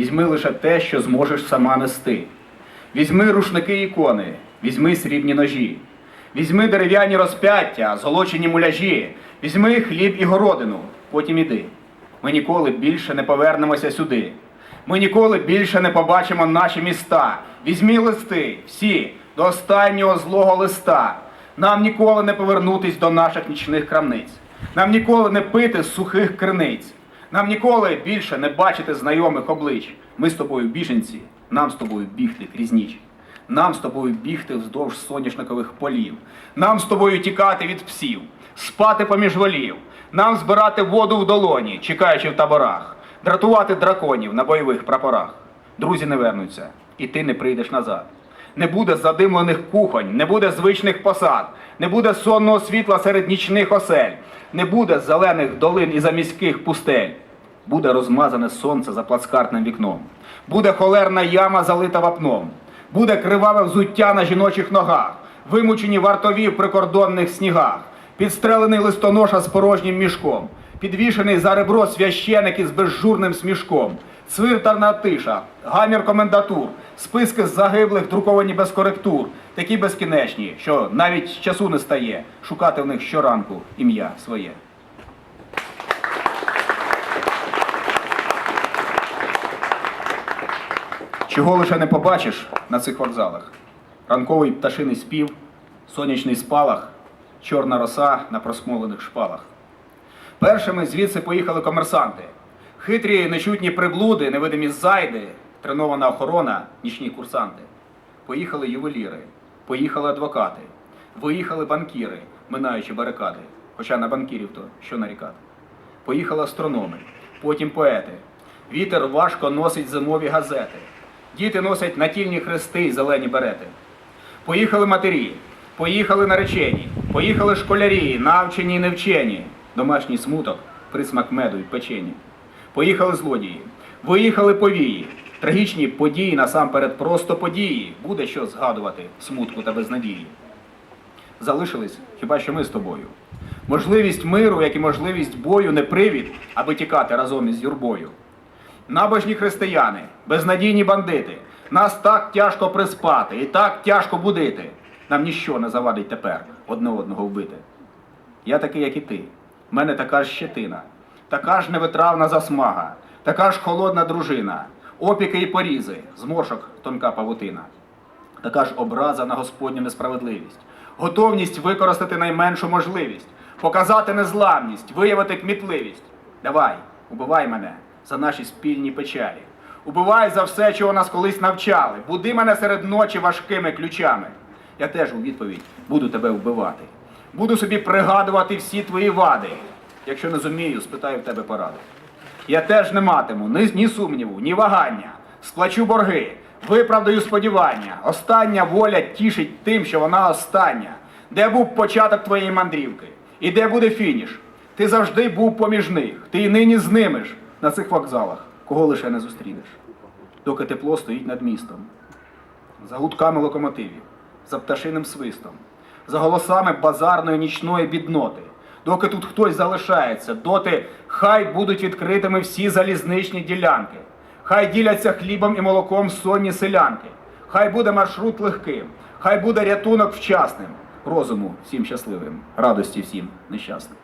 Візьми лише те, що зможеш сама нести. Візьми рушники ікони, візьми срібні ножі, візьми дерев'яні розп'яття, золочені муляжі, візьми хліб і городину, потім іди. Ми ніколи більше не повернемося сюди. Ми ніколи більше не побачимо наші міста. Візьмі листи, всі, до останнього злого листа. Нам ніколи не повернутись до наших нічних крамниць. Нам ніколи не пити з сухих криниць. Нам ніколи більше не бачити знайомих облич. Ми з тобою біженці, нам з тобою бігти крізь ніч. Нам з тобою бігти вздовж соняшникових полів. Нам з тобою тікати від псів, спати поміж волів. Нам збирати воду в долоні, чекаючи в таборах, дратувати драконів на бойових прапорах. Друзі не вернуться, і ти не прийдеш назад. Не буде задимлених кухонь, не буде звичних посад, не буде сонного світла серед нічних осель, не буде зелених долин і заміських пустель. Буде розмазане сонце за плацкартним вікном, буде холерна яма залита вапном, буде криваве взуття на жіночих ногах, вимучені вартові в прикордонних снігах, підстрелений листоноша з порожнім мішком, підвішений за ребро священик із безжурним смішком, цвиртарна тиша, гамір комендатур, списки з загиблих друковані без коректур, такі безкінечні, що навіть часу не стає шукати в них щоранку ім'я своє. Чого лише не побачиш на цих вокзалах? Ранковий пташиний спів, сонячний спалах, чорна роса на просмолених шпалах. Першими звідси поїхали комерсанти. Хитрі нечутні приблуди, невидимі зайди, тренована охорона, нічні курсанти. Поїхали ювеліри, поїхали адвокати, виїхали банкіри, минаючи барикади. Хоча на банкірів то що нарікати. Поїхали астрономи, потім поети. Вітер важко носить зимові газети. Діти носять натільні хрести й зелені берети. Поїхали матері, поїхали наречені, поїхали школярі, навчені й невчені, домашній смуток, присмак меду й печені. Поїхали злодії, виїхали повії, трагічні події насамперед просто події. Буде що згадувати смутку та безнадії. Залишились хіба що ми з тобою. Можливість миру, як і можливість бою, не привід, аби тікати разом із юрбою. Набожні християни, безнадійні бандити. Нас так тяжко приспати і так тяжко будити. Нам ніщо не завадить тепер одне одного вбити. Я такий, як і ти. В мене така ж щетина, така ж невитравна засмага, така ж холодна дружина, опіки і порізи, зморшок тонка павутина. Така ж образа на Господню несправедливість, готовність використати найменшу можливість, показати незламність, виявити кмітливість. Давай, убивай мене за наші спільні печалі. Убивай за все, чого нас колись навчали. Буди мене серед ночі важкими ключами. Я теж у відповідь буду тебе вбивати. Буду собі пригадувати всі твої вади. Якщо не зумію, спитаю в тебе поради. Я теж не матиму ні, ні сумніву, ні вагання. Сплачу борги, виправдаю сподівання. Остання воля тішить тим, що вона остання. Де був початок твоєї мандрівки? І де буде фініш? Ти завжди був поміж них. Ти і нині з ними на цих вокзалах, кого лише не зустрінеш. Доки тепло стоїть над містом, за гудками локомотивів, за пташиним свистом, за голосами базарної нічної бідноти. Доки тут хтось залишається, доти хай будуть відкритими всі залізничні ділянки, хай діляться хлібом і молоком сонні селянки, хай буде маршрут легким, хай буде рятунок вчасним, розуму всім щасливим, радості всім нещасним.